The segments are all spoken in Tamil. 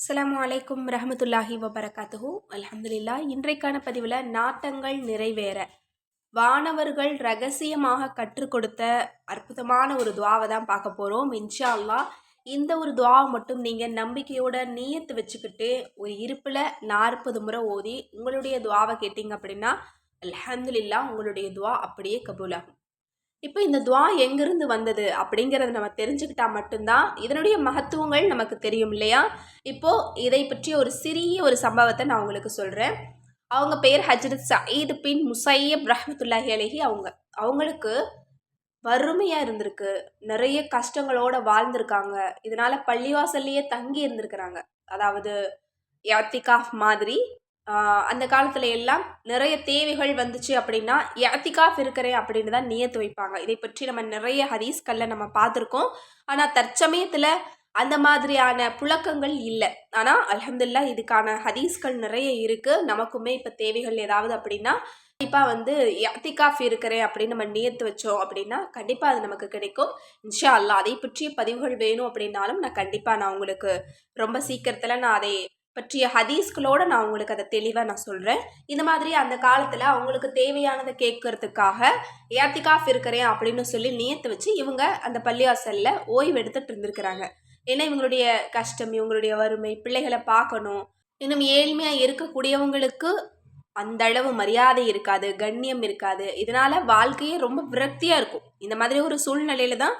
அஸ்லாம் வலைக்கும் ரஹமத்துல்லாஹி வபரகாத்துஹு. அலமதுல்லா இன்றைக்கான பதிவில் நாட்டங்கள் நிறைவேற. வானவர்கள் ரகசியமாக கற்றுக் கொடுத்த அற்புதமான ஒரு துவாவை தான் பார்க்க போகிறோம் இன்ஷா அல்லா இந்த ஒரு துவாவை மட்டும் நீங்கள் நம்பிக்கையோட நீயத்து வச்சுக்கிட்டு ஒரு இருப்பில் நாற்பது முறை ஓதி உங்களுடைய துவாவை கேட்டிங்க அப்படின்னா அலமதுல்லா உங்களுடைய துவா அப்படியே கபூலாகும். இப்போ இந்த துவா எங்கிருந்து வந்தது அப்படிங்கிறத நம்ம தெரிஞ்சுக்கிட்டா மட்டும்தான் இதனுடைய மகத்துவங்கள் நமக்கு தெரியும் இல்லையா? இப்போது இதை பற்றி ஒரு சிறிய ஒரு சம்பவத்தை நான் உங்களுக்கு சொல்கிறேன் அவங்க பெயர் ஹஜரத் சயீது பின் முசையப் ரஹமத்துல்லாஹி அலஹி அவங்க. அவங்களுக்கு வறுமையாக இருந்திருக்கு. நிறைய கஷ்டங்களோட வாழ்ந்திருக்காங்க. இதனால் பள்ளிவாசல்லையே தங்கி இருந்திருக்கிறாங்க. அதாவது யாத்திகாஃப் மாதிரி அந்த காலத்தில் எல்லாம் நிறைய தேவைகள் வந்துச்சு அப்படின்னா யாத்திகாஃப் இருக்கிறேன் அப்படின்னு தான் நியத்து வைப்பாங்க. இதை பற்றி நம்ம நிறைய ஹதீஸ்களில் நம்ம பார்த்துருக்கோம். ஆனால் தற்சமயத்தில் அந்த மாதிரியான புழக்கங்கள் இல்லை. ஆனால் அலமதுல்லா இதுக்கான ஹதீஸ்கள் நிறைய இருக்குது நமக்குமே இப்போ தேவைகள் ஏதாவது அப்படின்னா கண்டிப்பாக வந்து யாத்திகாஃப் இருக்கிறேன் அப்படின்னு நம்ம நியத்து வச்சோம் அப்படின்னா கண்டிப்பாக அது நமக்கு கிடைக்கும். இன்ஷா அல்லா அதை பற்றிய பதிவுகள் வேணும் அப்படின்னாலும் நான் கண்டிப்பாக நான் உங்களுக்கு ரொம்ப சீக்கிரத்தில் நான் அதை பற்றிய ஹதீஸ்களோடு நான் உங்களுக்கு அதை தெளிவாக நான் சொல்கிறேன் இந்த மாதிரி அந்த காலத்தில் அவங்களுக்கு தேவையானதை கேட்கறதுக்காக ஏத்திகாஃப் இருக்கிறேன் அப்படின்னு சொல்லி நியத்து வச்சு இவங்க அந்த பள்ளிவாசலில் ஓய்வு எடுத்துகிட்டு இருந்திருக்கிறாங்க. ஏன்னா இவங்களுடைய கஷ்டம் இவங்களுடைய வறுமை பிள்ளைகளை பார்க்கணும். இன்னும் ஏழ்மையாக இருக்கக்கூடியவங்களுக்கு அந்த அளவு மரியாதை இருக்காது கண்ணியம் இருக்காது. இதனால் வாழ்க்கையே ரொம்ப விரக்தியாக இருக்கும். இந்த மாதிரி ஒரு சூழ்நிலையில தான்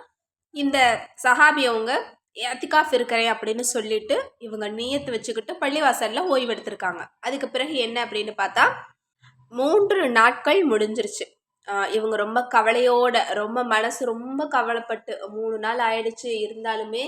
இந்த சஹாபி அவங்க ஏத்திகாஃப் இருக்கிறேன் அப்படின்னு சொல்லிட்டு இவங்க நீயத்து வச்சுக்கிட்டு பள்ளிவாசலில் ஓய்வு எடுத்திருக்காங்க அதுக்கு பிறகு என்ன அப்படின்னு பார்த்தா மூன்று நாட்கள் முடிஞ்சிருச்சு. இவங்க ரொம்ப கவலையோட ரொம்ப மனசு ரொம்ப கவலைப்பட்டு மூணு நாள் ஆயிடுச்சு இருந்தாலுமே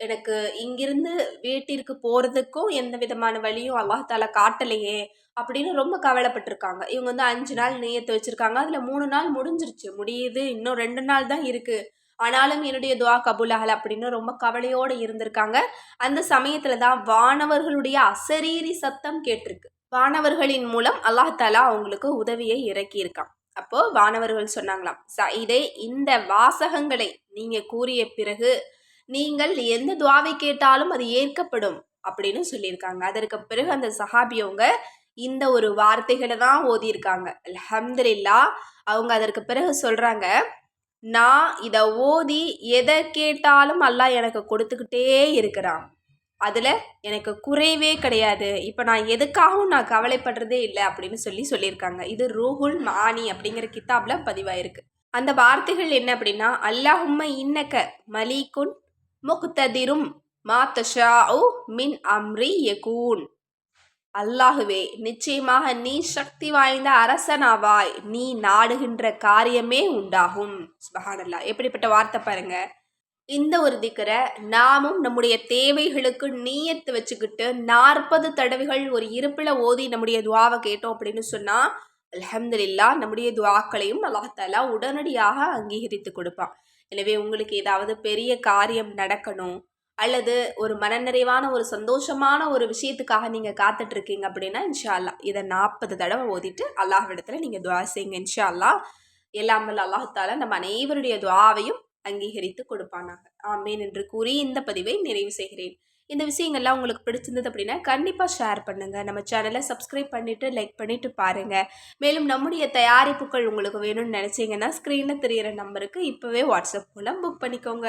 எனக்கு இங்கிருந்து வீட்டிற்கு போகிறதுக்கும் எந்த விதமான வழியும் அல்லாஹால காட்டலையே அப்படின்னு ரொம்ப கவலைப்பட்டிருக்காங்க. இவங்க வந்து அஞ்சு நாள் நேயத்தை வச்சுருக்காங்க. அதில் மூணு நாள் முடிஞ்சிருச்சு. முடியுது. இன்னும் ரெண்டு நாள் தான் இருக்குது ஆனாலும் என்னுடைய துவா கபூலாகல் அப்படின்னு ரொம்ப கவலையோடு இருந்திருக்காங்க. அந்த சமயத்தில் தான் வானவர்களுடைய அசரீரி சத்தம் கேட்டிருக்கு. வானவர்களின் மூலம் அல்லாஹாலா அவங்களுக்கு உதவியை இறக்கியிருக்கான். அப்போ வானவர்கள் சொன்னாங்களாம் இதே இந்த வாசகங்களை நீங்க கூறிய பிறகு நீங்கள் எந்த துவாவை கேட்டாலும் அது ஏற்கப்படும் அப்படின்னு சொல்லியிருக்காங்க. அதற்கு பிறகு அந்த சஹாபியவங்க இந்த ஒரு வார்த்தைகளை தான் ஓதியிருக்காங்க. அலமதுல்லா அவங்க அதற்கு பிறகு சொல்றாங்க நான் இதை ஓதி எதை கேட்டாலும் அல்லாஹ் எனக்கு கொடுத்துக்கிட்டே இருக்கிறான். அதில் எனக்கு குறைவே கிடையாது. இப்போ நான் எதுக்காகவும் நான் கவலைப்படுறதே இல்லை அப்படின்னு சொல்லி சொல்லியிருக்காங்க. இது ரூஹுல் மானி அப்படிங்கிற கித்தாபில் பதிவாயிருக்கு. அந்த வார்த்தைகள் என்ன அப்படின்னா அல்லாஹும்ம இன்னக்க மலிகுன் முக்ததிரும் மாத்தஷா மின் அம்ரி யகூன். அல்லாஹுவே நிச்சயமாக நீ சக்தி வாய்ந்த அரசனாவாய். நீ நாடுகின்ற காரியமே உண்டாகும். சுபஹானல்லா. எப்படிப்பட்ட வார்த்தை பாருங்க. இந்த ஒரு திக்கரை நாமும் நம்முடைய தேவைகளுக்கு நீயத்து வச்சுக்கிட்டு நாற்பது தடவைகள் ஒரு இருப்பில் ஓதி நம்முடைய துவாவை கேட்டோம் அப்படின்னு சொன்னால் அலமதுல்லா நம்முடைய துவாக்களையும் அல்லாஹாலா உடனடியாக அங்கீகரித்து கொடுப்பான். எனவே உங்களுக்கு ஏதாவது பெரிய காரியம் நடக்கணும் அல்லது ஒரு மனநிறைவான ஒரு சந்தோஷமான ஒரு விஷயத்துக்காக நீங்கள் காத்துட்ருக்கீங்க அப்படின்னா இன்ஷா அல்லா இதை நாற்பது தடவை ஓதிட்டு அல்லாஹ்விடத்தில் நீங்கள் துவா செய்யுங்க இன்ஷா அல்லா எல்லாமல் அல்லாஹால நம்ம அனைவருடைய துவாவையும் அங்கீகரித்து கொடுப்பானாக. ஆமேன் என்று கூறி இந்த பதிவை நிறைவு செய்கிறேன். இந்த விஷயங்கள்லாம் உங்களுக்கு பிடிச்சிருந்தது அப்படின்னா கண்டிப்பாக ஷேர் பண்ணுங்கள் நம்ம சேனலை சப்ஸ்கிரைப் பண்ணிவிட்டு லைக் பண்ணிவிட்டு பாருங்கள் மேலும் நம்முடைய தயாரிப்புகள் உங்களுக்கு வேணும்னு நினச்சிங்கன்னா ஸ்க்ரீனில் தெரிகிற நம்பருக்கு இப்போவே வாட்ஸ்அப் மூலம் புக் பண்ணிக்கோங்க.